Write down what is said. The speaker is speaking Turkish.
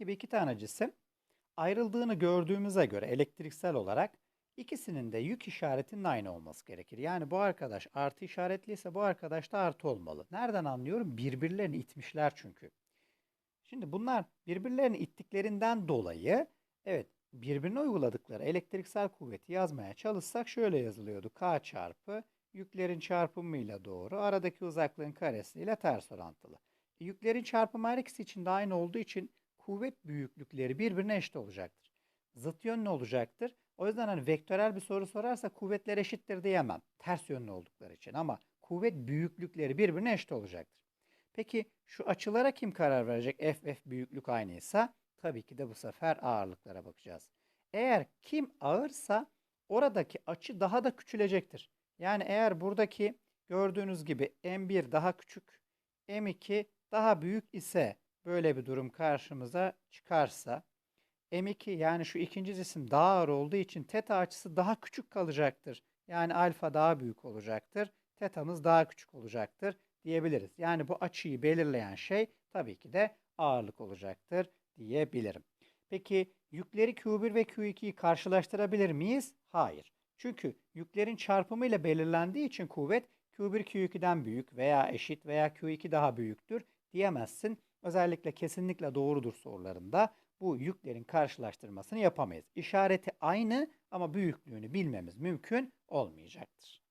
gibi iki tane cisim ayrıldığını gördüğümüze göre elektriksel olarak ikisinin de yük işaretinin aynı olması gerekir. Yani bu arkadaş artı işaretliyse bu arkadaş da artı olmalı. Nereden anlıyorum? Birbirlerini itmişler çünkü. Şimdi bunlar birbirlerini ittiklerinden dolayı evet birbirine uyguladıkları elektriksel kuvveti yazmaya çalışsak şöyle yazılıyordu. K çarpı yüklerin çarpımıyla doğru aradaki uzaklığın karesiyle ters orantılı. E, yüklerin çarpımı her ikisi için de aynı olduğu için kuvvet büyüklükleri birbirine eşit olacaktır. Zıt yönlü olacaktır. O yüzden hani vektörel bir soru sorarsa kuvvetler eşittir diyemem. Ters yönlü oldukları için ama kuvvet büyüklükleri birbirine eşit olacaktır. Peki şu açılara kim karar verecek? F, F büyüklük aynıysa tabii ki de bu sefer ağırlıklara bakacağız. Eğer kim ağırsa oradaki açı daha da küçülecektir. Yani eğer buradaki gördüğünüz gibi M1 daha küçük, M2 daha büyük ise böyle bir durum karşımıza çıkarsa M2 yani şu ikinci cisim daha ağır olduğu için teta açısı daha küçük kalacaktır. Yani alfa daha büyük olacaktır. Tetamız daha küçük olacaktır diyebiliriz. Yani bu açıyı belirleyen şey tabii ki de ağırlık olacaktır diyebilirim. Peki yükleri Q1 ve Q2'yi karşılaştırabilir miyiz? Hayır. Çünkü yüklerin çarpımı ile belirlendiği için kuvvet Q1 Q2'den büyük veya eşit veya Q2 daha büyüktür diyemezsin. Özellikle kesinlikle doğrudur sorularında bu yüklerin karşılaştırmasını yapamayız. İşareti aynı ama büyüklüğünü bilmemiz mümkün olmayacaktır.